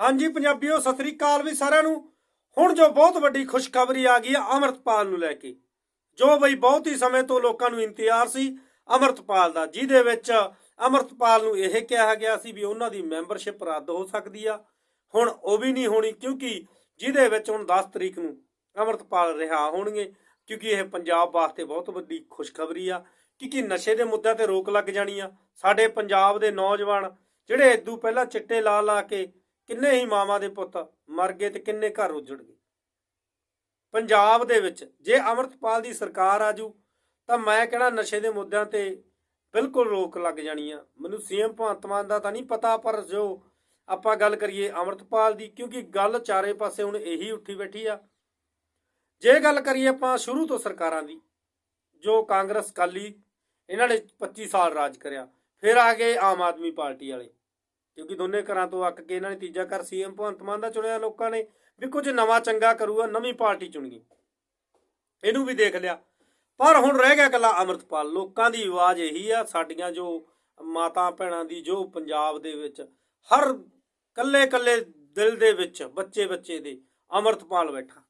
ਹਾਂਜੀ ਪੰਜਾਬੀਓ, ਸਤਿ ਸ੍ਰੀ ਅਕਾਲ ਵੀ ਸਾਰਿਆਂ ਨੂੰ। ਹੁਣ ਜੋ ਬਹੁਤ ਵੱਡੀ ਖੁਸ਼ਖਬਰੀ ਆ ਗਈ ਆ ਅਮਰਤਪਾਲ ਨੂੰ ਲੈ ਕੇ। ਜੋ ਬਈ ਬਹੁਤ ਹੀ ਸਮੇਂ ਤੋਂ ਲੋਕਾਂ ਨੂੰ ਇੰਤਜ਼ਾਰ ਸੀ ਅਮਰਤਪਾਲ ਦਾ, ਜਿਹਦੇ ਵਿੱਚ ਅਮਰਤਪਾਲ ਨੂੰ ਇਹ ਕਿਹਾ ਗਿਆ ਸੀ ਵੀ ਉਹਨਾਂ ਦੀ ਮੈਂਬਰਸ਼ਿਪ ਰੱਦ ਹੋ ਸਕਦੀ ਆ। ਹੁਣ ਉਹ ਵੀ ਨਹੀਂ ਹੋਣੀ, ਕਿਉਂਕਿ ਜਿਹਦੇ ਵਿੱਚ ਹੁਣ 10 ਤਰੀਕ ਨੂੰ ਅਮਰਤਪਾਲ ਰਿਹਾ ਹੋਣਗੇ, ਕਿਉਂਕਿ ਇਹ ਪੰਜਾਬ ਵਾਸਤੇ ਬਹੁਤ ਵੱਡੀ ਖੁਸ਼ਖਬਰੀ ਆ। ਕਿਉਂਕਿ ਨਸ਼ੇ ਦੇ ਮੁੱਦਿਆਂ ਤੇ ਰੋਕ ਲੱਗ ਜਾਣੀ ਆ। ਸਾਡੇ ਪੰਜਾਬ ਦੇ ਨੌਜਵਾਨ ਜਿਹੜੇ ਇਦੋਂ ਪਹਿਲਾਂ ਚਿੱਟੇ ਲਾ ਲਾ ਕੇ ਕਿੰਨੇ ਹੀ ਮਾਵਾਂ ਦੇ ਪੁੱਤ ਮਰ ਗਏ ਤੇ ਕਿੰਨੇ ਘਰ ਉਜੜ ਗਏ। ਪੰਜਾਬ ਦੇ ਵਿੱਚ ਜੇ ਅਮਰਤਪਾਲ ਦੀ ਸਰਕਾਰ ਆਜੂ ਤਾਂ ਮੈਂ ਕਹਿਣਾ ਨਸ਼ੇ ਦੇ ਮੁੱਦਿਆਂ ਤੇ ਬਿਲਕੁਲ ਰੋਕ ਲੱਗ ਜਾਣੀ ਆ। ਮੈਨੂੰ ਸੀਐਮ ਭਗਵੰਤ ਮਾਨ ਦਾ ਤਾਂ ਨਹੀਂ ਪਤਾ, ਪਰ ਜੋ ਆਪਾਂ ਗੱਲ ਕਰੀਏ ਅਮਰਤਪਾਲ ਦੀ, ਕਿਉਂਕਿ ਗੱਲ ਚਾਰੇ ਪਾਸੇ ਹੁਣ ਇਹੀ ਉੱਠੀ ਬੈਠੀ ਆ। ਜੇ ਗੱਲ ਕਰੀਏ ਆਪਾਂ ਸ਼ੁਰੂ ਤੋਂ ਸਰਕਾਰਾਂ ਦੀ, ਜੋ ਕਾਂਗਰਸ ਕਾਲੀ ਇਹਨਾਂ ਨੇ 25 ਸਾਲ ਰਾਜ ਕਰਿਆ, ਫਿਰ ਆ ਗਏ ਆਮ ਆਦਮੀ ਪਾਰਟੀ ਵਾਲੇ। ਕਿਉਂਕਿ ਦੋਨੇ ਘਰਾਂ ਤੋਂ ਅੱਕ ਕੇ ਇਹਨਾਂ ਨੇ ਤੀਜਾ ਘਰ ਸੀਐਮ ਭਗਵੰਤ ਮਾਨ ਦਾ ਚੁਣਿਆ ਲੋਕਾਂ ਨੇ ਵੀ ਕੁਝ ਨਵਾਂ ਚੰਗਾ ਕਰੂਗਾ, ਨਵੀਂ ਪਾਰਟੀ ਚੁਣਗੀ। ਇਹਨੂੰ ਵੀ ਦੇਖ ਲਿਆ। ਪਰ ਹੁਣ ਰਹਿ ਗਿਆ ਕੱਲਾ ਅਮਰਤਪਾਲ। ਲੋਕਾਂ ਦੀ ਆਵਾਜ਼ ਇਹੀ ਆ, ਸਾਡੀਆਂ ਜੋ ਮਾਤਾ ਭੈਣਾਂ ਦੀ ਜੋ ਪੰਜਾਬ ਦੇ ਵਿੱਚ ਹਰ ਕੱਲੇ ਕੱਲੇ ਦਿਲ ਦੇ ਵਿੱਚ, ਬੱਚੇ ਬੱਚੇ ਦੇ ਅਮਰਤਪਾਲ ਬੈਠਾ।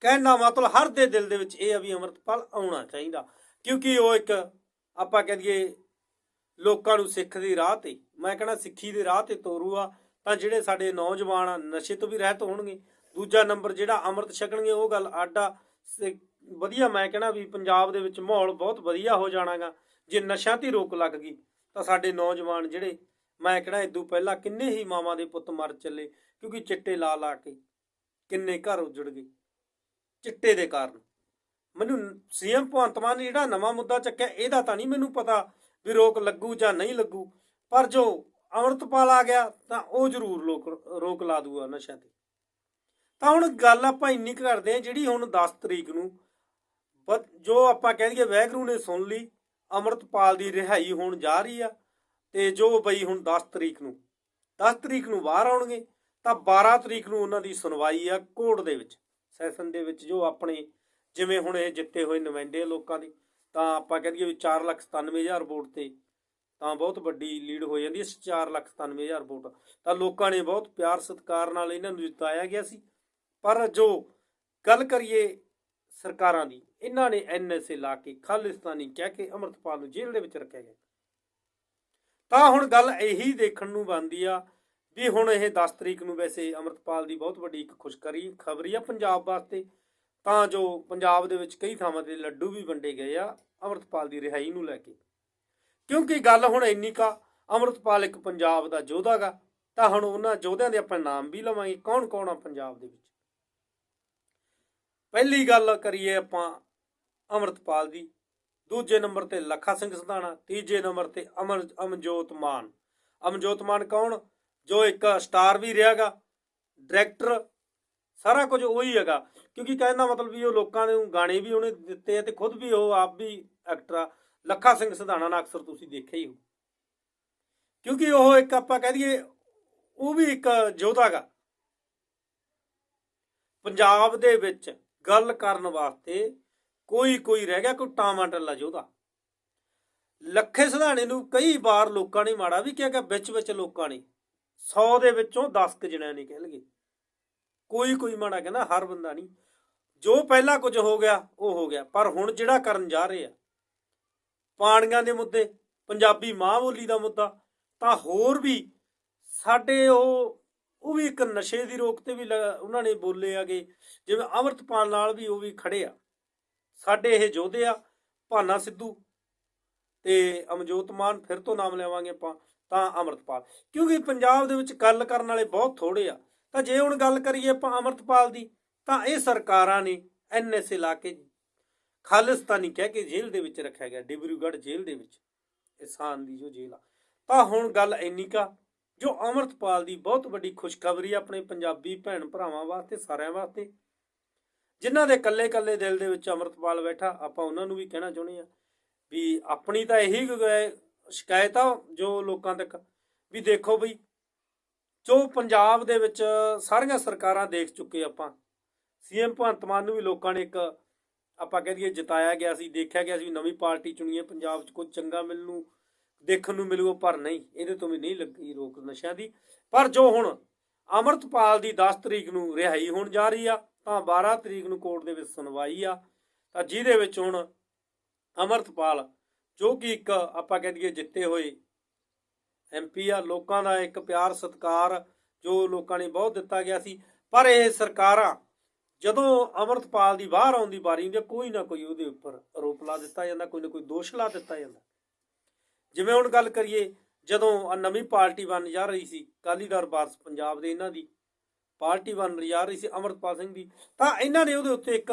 ਕਹਿਣਾ ਮਤਲਬ ਹਰ ਦੇ ਦਿਲ ਦੇ ਵਿੱਚ ਇਹ ਆ ਵੀ ਅਮਰਤਪਾਲ ਆਉਣਾ ਚਾਹੀਦਾ। ਕਿਉਂਕਿ ਉਹ ਇੱਕ ਆਪਾਂ ਕਹਿ ਦਈਏ ਲੋਕਾਂ ਨੂੰ ਸਿੱਖ ਦੀ ਰਾਹ ਤੇ। ਮੈਂ ਕਹਿੰਦਾ ਸਿੱਖੀ ਦੇ ਰਾਹ ਤੇ ਤੋਰੂ ਆ ਤਾਂ ਜਿਹੜੇ ਸਾਡੇ ਨੌਜਵਾਨ ਆ, ਨਸ਼ੇ ਤੋਂ ਵੀ ਰਹਿਤ ਹੋਣਗੇ। ਦੂਜਾ ਨੰਬਰ ਜਿਹੜਾ ਅੰਮ੍ਰਿਤ ਛਕਣਗੇ ਉਹ ਗੱਲ ਆਡਾ ਸੇ- ਵਧੀਆ ਮੈਂ ਕਹਿੰਦਾ ਵੀ ਪੰਜਾਬ ਦੇ ਵਿੱਚ ਮਾਹੌਲ ਬਹੁਤ ਵਧੀਆ ਹੋ ਜਾਣਾਗਾ। ਜੇ ਨਸ਼ਿਆਂ ਤੇ ਰੋਕ ਲੱਗ ਗਈ ਤਾਂ ਸਾਡੇ ਨੌਜਵਾਨ ਜਿਹੜੇ ਮੈਂ ਕਹਿੰਦਾ ਇਦੋਂ ਪਹਿਲਾਂ ਕਿੰਨੇ ਹੀ ਮਾਵਾਂ ਦੇ ਪੁੱਤ ਮਰ ਚੱਲੇ ਕਿਉਂਕਿ ਚਿੱਟੇ ਲਾ ਲਾ ਕੇ ਕਿੰਨੇ ਘਰ ਉਜੜ ਗਏ। ਚਿੱਟੇ ਦੇ ਕਾਰਨ। ਮੈਨੂੰ ਸੀਐਮ ਭਗਵੰਤ ਮਾਨ ਨੇ ਜਿਹੜਾ ਨਵਾਂ ਮੁੱਦਾ ਚੱਕਿਆ ਇਹਦਾ ਤਾਂ ਨਹੀਂ ਮੈਨੂੰ ਪਤਾ ਵੀ ਰੋਕ ਲੱਗੂ ਜਾਂ ਨਹੀਂ ਲੱਗੂ, ਪਰ ਜੋ ਅੰਮ੍ਰਿਤਪਾਲ ਆ ਗਿਆ ਤਾਂ ਉਹ ਜ਼ਰੂਰ ਲੋਕ, ਰੋਕ ਲਾ ਦੂਗਾ ਨਸ਼ਿਆਂ ਤੇ। ਤਾਂ ਹੁਣ ਗੱਲ ਆਪਾਂ ਇੰਨੀ ਕੁ ਕਰਦੇ ਹਾਂ ਜਿਹੜੀ ਹੁਣ 10 ਤਰੀਕ ਨੂੰ ਜੋ ਆਪਾਂ ਕਹਿ ਦਈਏ ਵੈਗਰੂ ਨੇ ਸੁਣ ਲਈ, ਅੰਮ੍ਰਿਤਪਾਲ ਦੀ ਰਿਹਾਈ ਹੋਣ ਜਾ ਰਹੀ ਆ, ਤੇ ਜੋ ਬਈ ਹੁਣ 10 ਤਰੀਕ ਨੂੰ 10 ਤਰੀਕ ਨੂੰ ਬਾਹਰ ਆਉਣਗੇ, ਤਾਂ 12 ਤਰੀਕ ਨੂੰ ਉਹਨਾਂ ਦੀ ਸੁਣਵਾਈ ਆ ਕੋਰਟ ਦੇ ਵਿੱਚ, ਸੈਸ਼ਨ ਦੇ ਵਿੱਚ ਜੋ ਆਪਣੇ ਜਿਵੇਂ ਹੁਣ ਇਹ ਜਿੱਤੇ ਹੋਏ ਨੁਮਾਇੰਦੇ ਆ ਲੋਕਾਂ ਦੀ। ਤਾਂ ਆਪਾਂ ਕਹਿ ਦਈਏ ਵੀ 497000 ਵੋਟ ਤੇ ਤਾਂ ਬਹੁਤ ਵੱਡੀ ਲੀਡ ਹੋ ਜਾਂਦੀ ਹੈ 497000 ਵੋਟ। ਤਾਂ ਲੋਕਾਂ ਨੇ ਬਹੁਤ ਪਿਆਰ ਸਤਿਕਾਰ ਨਾਲ ਇਹਨਾਂ ਨੂੰ ਜਿਤਾਇਆ ਗਿਆ ਸੀ। ਪਰ ਜੋ ਗੱਲ ਕਰੀਏ ਸਰਕਾਰਾਂ ਦੀ, ਇਹਨਾਂ ਨੇ ਐਨਐਸਏ ਲਾ ਕੇ, ਖਾਲਿਸਤਾਨੀ ਕਹਿ ਕੇ ਅਮਰਤਪਾਲ ਨੂੰ ਜੇਲ੍ਹ ਦੇ ਵਿੱਚ ਰੱਖਿਆ ਗਿਆ। ਤਾਂ ਹੁਣ ਗੱਲ ਇਹੀ ਦੇਖਣ ਨੂੰ ਬਣਦੀ ਆ ਵੀ ਹੁਣ ਇਹ 10 ਤਰੀਕ ਨੂੰ ਵੈਸੇ ਅਮਰਤਪਾਲ ਦੀ ਬਹੁਤ ਵੱਡੀ ਇੱਕ ਖੁਸ਼ਕਰੀ ਖਬਰੀ ਆ ਪੰਜਾਬ ਵਾਸਤੇ। ਤਾਂ ਜੋ ਪੰਜਾਬ ਦੇ ਵਿੱਚ ਕਈ ਥਾਵਾਂ ਤੇ ਲੱਡੂ ਵੀ ਵੰਡੇ ਗਏ ਆ, ਅਮਰਤਪਾਲ ਦੀ ਰਿਹਾਈ ਨੂੰ ਲੈ ਕੇ। ਕਿਉਂਕਿ ਗੱਲ ਹੁਣ ਇੰਨੀ ਕਾ, ਅਮਰਤਪਾਲ ਇੱਕ ਪੰਜਾਬ ਦਾ ਯੋਧਾ ਗਾ, ਤਾਂ ਹੁਣ ਉਹਨਾਂ ਯੋਧਿਆਂ ਦੇ ਆਪਾਂ ਨਾਮ ਵੀ ਲਵਾਂਗੇ ਕੌਣ ਕੌਣ ਆ ਪੰਜਾਬ ਦੇ ਵਿੱਚ? ਪਹਿਲੀ ਗੱਲ ਕਰੀਏ ਆਪਾਂ ਅਮਰਤਪਾਲ ਦੀ। ਦੂਜੇ ਨੰਬਰ ਤੇ ਲੱਖਾ ਸਿੰਘ ਸੰਧਾਣਾ, ਤੀਜੇ ਨੰਬਰ ਤੇ ਅਮਰ, ਅਮਨਜੋਤ ਮਾਨ। ਅਮਨਜੋਤ ਮਾਨ ਕੌਣ? ਜੋ ਇੱਕ ਸਟਾਰ ਵੀ ਰਿਹਾਗਾ ਡਾਇਰੈਕਟਰ, ਸਾਰਾ ਕੁਝ ਉਹੀ ਹੈਗਾ। ਕਿਉਂਕਿ ਕਹਿਣ ਦਾ ਮਤਲਬ ਵੀ ਉਹ ਲੋਕਾਂ ਨੂੰ ਗਾਣੇ ਵੀ ਉਹਨੇ ਦਿੱਤੇ ਤੇ ਖੁਦ ਵੀ ਉਹ ਆਪ ਵੀ ਐਕਟਰ ਆ। ਲੱਖਾ ਸਿੰਘ ਸਧਾਣਾ ਨਾਲ ਅਕਸਰ ਤੁਸੀਂ ਦੇਖਿਆ ਹੀ ਹੋ ਕਿਉਂਕਿ ਉਹ ਇੱਕ ਆਪਾਂ ਕਹਿ ਦਈਏ, ਉਹ ਵੀ ਇੱਕ ਯੋਧਾ ਗਾ ਪੰਜਾਬ ਦੇ ਵਿੱਚ ਗੱਲ ਕਰਨ ਵਾਸਤੇ ਕੋਈ ਕੋਈ ਰਹਿ ਗਿਆ, ਕੋਈ ਟਾਮਾ ਟੱਲਾ ਯੋਧਾ। ਲੱਖੇ ਸਧਾਣੇ ਨੂੰ ਕਈ ਵਾਰ ਲੋਕਾਂ ਨੇ ਮਾੜਾ ਵੀ ਕਿਹਾ ਕਿ ਵਿੱਚ ਵਿੱਚ ਲੋਕਾਂ ਨੇ 100 ਦੇ ਵਿੱਚੋਂ 10 ਕੁ ਜਣਿਆਂ ਨੇ ਕਹਿ ਲਗੇ ਕੋਈ ਕੋਈ ਮਾੜਾ ਕਹਿੰਦਾ, ਹਰ ਬੰਦਾ ਨਹੀਂ। ਜੋ ਪਹਿਲਾਂ ਕੁਝ ਹੋ ਗਿਆ, ਉਹ ਹੋ ਗਿਆ। ਪਰ ਹੁਣ ਜਿਹੜਾ ਕਰਨ ਜਾ ਰਹੇ ਆ, ਪਾਣੀਆਂ ਦੇ ਮੁੱਦੇ, ਪੰਜਾਬੀ ਮਾਂ ਬੋਲੀ ਦਾ ਮੁੱਦਾ, ਤਾਂ ਹੋਰ ਵੀ ਸਾਡੇ ਉਹ ਉਹ ਵੀ ਇੱਕ ਨਸ਼ੇ ਦੀ ਰੋਕ ਤੇ ਵੀ ਲ- ਉਹਨਾਂ ਨੇ ਬੋਲੇ ਆਗੇ ਜਿਵੇਂ ਅਮਰਤਪਾਲ ਨਾਲ ਵੀ ਉਹ ਵੀ ਖੜੇ ਆ। ਸਾਡੇ ਇਹ ਯੋਧੇ ਆ, ਭਾਨਾ ਸਿੱਧੂ ਤੇ ਅਮਜੋਤ ਮਾਨ, ਫਿਰ ਤੋਂ ਨਾਮ ਲੈਵਾਂਗੇ ਆਪਾਂ, ਤਾਂ ਅਮਰਤਪਾਲ। ਕਿਉਂਕਿ ਪੰਜਾਬ ਦੇ ਵਿੱਚ ਗੱਲ ਕਰਨ ਵਾਲੇ ਬਹੁਤ ਥੋੜੇ ਆ। ਤਾਂ ਜੇ ਹੁਣ ਗੱਲ ਕਰੀਏ ਆਪਾਂ ਅਮਰਤਪਾਲ ਦੀ, ਤਾਂ ਇਹ ਸਰਕਾਰਾਂ ਨੇ ਐਨਐਸਏ ਲਾ ਕੇ ਖਾਲਿਸਤਾਨੀ ਕਹਿ ਕੇ ਜੇਲ੍ਹ ਦੇ ਵਿੱਚ ਰੱਖਿਆ ਗਿਆ, ਡਿਬਰੂਗੜ੍ਹ ਜੇਲ੍ਹ ਦੇ ਵਿੱਚ, ਇਸਾਨ ਦੀ ਜੋ ਜੇਲ੍ਹ ਆ। ਤਾਂ ਹੁਣ ਗੱਲ ਇੰਨੀ ਕਾ ਜੋ ਅਮਰਤਪਾਲ ਦੀ ਬਹੁਤ ਵੱਡੀ ਖੁਸ਼ਖਬਰੀ ਆ ਆਪਣੇ ਪੰਜਾਬੀ ਭੈਣ ਭਰਾਵਾਂ ਵਾਸਤੇ, ਸਾਰਿਆਂ ਵਾਸਤੇ, ਜਿਨ੍ਹਾਂ ਦੇ ਕੱਲੇ ਕੱਲੇ ਦਿਲ ਦੇ ਵਿੱਚ ਅਮਰਤਪਾਲ ਬੈਠਾ, ਆਪਾਂ ਉਹਨਾਂ ਨੂੰ ਵੀ ਕਹਿਣਾ ਚਾਹੁੰਦੇ ਆ ਵੀ ਆਪਣੀ ਤਾਂ ਇਹੀ ਸ਼ਿਕਾਇਤ ਆ ਜੋ ਲੋਕਾਂ ਤੱਕ, ਵੀ ਦੇਖੋ ਬਈ ਜੋ ਪੰਜਾਬ ਦੇ ਵਿੱਚ ਸਾਰੀਆਂ ਸਰਕਾਰਾਂ ਦੇਖ ਚੁੱਕੇ ਆਪਾਂ, ਸੀਐਮ ਭਗਵੰਤ ਮਾਨ ਨੂੰ ਵੀ ਲੋਕਾਂ ਨੇ ਇੱਕ ਆਪਾਂ ਕਹਿ ਦਈਏ ਜਿਤਾਇਆ ਗਿਆ ਸੀ, ਦੇਖਿਆ ਗਿਆ ਸੀ ਵੀ ਨਵੀਂ ਪਾਰਟੀ ਚੁਣੀ ਹੈ, ਪੰਜਾਬ 'ਚ ਕੁਝ ਚੰਗਾ ਮਿਲਣ ਨੂੰ, ਦੇਖਣ ਨੂੰ ਮਿਲੂਗਾ, ਪਰ ਨਹੀਂ, ਇਹਦੇ ਤੋਂ ਵੀ ਨਹੀਂ ਲੱਗੀ ਰੋਕ ਨਸ਼ਿਆਂ ਦੀ। ਪਰ ਜੋ ਹੁਣ ਅਮਰਤਪਾਲ ਦੀ 10 ਤਰੀਕ ਨੂੰ ਰਿਹਾਈ ਹੋਣ ਜਾ ਰਹੀ ਆ, ਤਾਂ 12 ਤਰੀਕ ਨੂੰ ਕੋਰਟ ਦੇ ਵਿੱਚ ਸੁਣਵਾਈ ਆ, ਤਾਂ ਜਿਹਦੇ ਵਿੱਚ ਹੁਣ ਅਮਰਤਪਾਲ, ਜੋ ਕਿ ਇੱਕ ਆਪਾਂ ਕਹਿ ਦਈਏ ਜਿੱਤੇ ਹੋਏ ਐਮਪੀ ਆ ਲੋਕਾਂ ਦਾ ਇੱਕ ਪਿਆਰ ਸਤਿਕਾਰ ਜੋ ਲੋਕਾਂ ਨੇ ਬਹੁਤ ਦਿੱਤਾ ਗਿਆ ਸੀ। ਪਰ ਇਹ ਸਰਕਾਰਾਂ ਜਦੋਂ ਅਮਰਤਪਾਲ ਦੀ ਬਾਹਰ ਆਉਣ ਦੀ ਵਾਰੀ ਹੁੰਦੀ ਆ, ਕੋਈ ਨਾ ਕੋਈ ਉਹਦੇ ਉੱਪਰ ਆਰੋਪ ਲਾ ਦਿੱਤਾ ਜਾਂਦਾ ਕੋਈ ਨਾ ਕੋਈ ਦੋਸ਼ ਲਾ ਦਿੱਤਾ ਜਾਂਦਾ। ਜਿਵੇਂ ਹੁਣ ਗੱਲ ਕਰੀਏ ਜਦੋਂ ਆਹ ਨਵੀਂ ਪਾਰਟੀ ਬਣ ਜਾ ਰਹੀ ਸੀ ਅਕਾਲੀ ਦਲ ਵਾਰਸ ਪੰਜਾਬ ਦੇ ਇਹਨਾਂ ਦੀ ਪਾਰਟੀ ਬਣ ਜਾ ਰਹੀ ਸੀ ਅਮਰਤਪਾਲ ਸਿੰਘ ਦੀ ਤਾਂ ਇਹਨਾਂ ਨੇ ਉਹਦੇ ਉੱਤੇ ਇੱਕ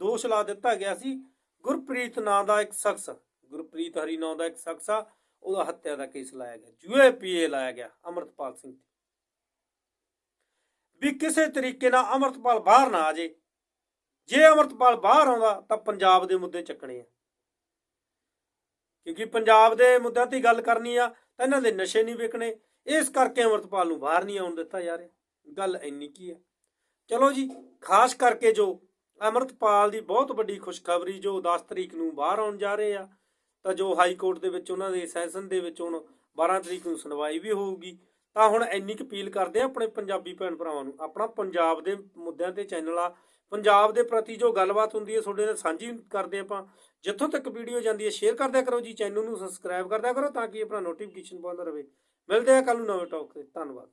ਦੋਸ਼ ਲਾ ਦਿੱਤਾ ਗਿਆ ਸੀ। ਗੁਰਪ੍ਰੀਤ ਨਾਂ ਦਾ ਇੱਕ ਸ਼ਖਸ ਗੁਰਪ੍ਰੀਤ ਹਰੀ ਨਾਂ ਦਾ ਇੱਕ ਸ਼ਖਸ ਆ ਉਹਦਾ ਹੱਤਿਆ ਦਾ ਕੇਸ ਲਾਇਆ ਗਿਆ ਯੂਏਪੀਏ ਲਾਇਆ ਗਿਆ ਅਮਰਤਪਾਲ ਸਿੰਘ ਵੀ ਕਿਸੇ ਤਰੀਕੇ ਨਾਲ ਅਮਰਤਪਾਲ ਬਾਹਰ ਨਾ ਆ ਜੇ ਜੇ ਅਮਰਤਪਾਲ ਬਾਹਰ ਆਉਂਦਾ ਤਾਂ ਪੰਜਾਬ ਦੇ ਮੁੱਦੇ ਚੱਕਣੇ ਆ। ਕਿਉਂਕਿ ਪੰਜਾਬ ਦੇ ਮੁੱਦਿਆਂ ਤੇ ਗੱਲ ਕਰਨੀ ਆ ਤਾਂ ਇਹਨਾਂ ਦੇ ਨਸ਼ੇ ਨਹੀਂ ਵਿਕਣੇ ਇਸ ਕਰਕੇ ਅਮਰਤਪਾਲ ਨੂੰ ਬਾਹਰ ਨਹੀਂ ਆਉਣ ਦਿੱਤਾ ਜਾ ਰਿਹਾ। ਗੱਲ ਇੰਨੀ ਕੀ ਹੈ ਚਲੋ ਜੀ, ਖਾਸ ਕਰਕੇ ਜੋ ਅਮਰਤਪਾਲ ਦੀ ਬਹੁਤ ਵੱਡੀ ਖੁਸ਼ਖਬਰੀ ਜੋ 10 ਤਰੀਕ ਨੂੰ ਬਾਹਰ ਆਉਣ ਜਾ ਰਹੇ ਆ ਤਾਂ ਜੋ ਹਾਈ ਕੋਰਟ ਦੇ ਵਿੱਚ ਉਹਨਾਂ ਦੇ ਸੈਸ਼ਨ ਦੇ ਵਿੱਚ ਹੁਣ 12 ਤਰੀਕ ਨੂੰ ਸੁਣਵਾਈ ਵੀ ਹੋਊਗੀ। ਤਾਂ ਹੁਣ ਇੰਨੀ ਕੁ ਅਪੀਲ ਕਰਦੇ ਆ ਆਪਣੇ ਪੰਜਾਬੀ ਭੈਣ ਭਰਾਵਾਂ ਨੂੰ, ਆਪਣਾ ਪੰਜਾਬ ਦੇ ਮੁੱਦਿਆਂ ਤੇ ਚੈਨਲ ਆ। ਪੰਜਾਬ ਦੇ ਪ੍ਰਤੀ ਜੋ ਗੱਲਬਾਤ ਹੁੰਦੀ ਹੈ ਤੁਹਾਡੇ ਨਾਲ ਸਾਂਝੀ ਕਰਦੇ ਆਪਾਂ। ਜਿੱਥੋਂ ਤੱਕ ਵੀਡੀਓ ਜਾਂਦੀ ਹੈ ਸ਼ੇਅਰ ਕਰਦਿਆ ਕਰੋ ਜੀ ਚੈਨਲ ਨੂੰ ਸਬਸਕ੍ਰਾਈਬ ਕਰਦਿਆ ਕਰੋ ਤਾਂ ਕਿ ਆਪਣਾ ਨੋਟੀਫਿਕੇਸ਼ਨ ਪਾਉਂਦਾ ਰਹੇ। ਮਿਲਦੇ ਆ ਕੱਲ ਨੂੰ ਨਵੇਂ ਟੌਕ ਤੇ। ਧੰਨਵਾਦ।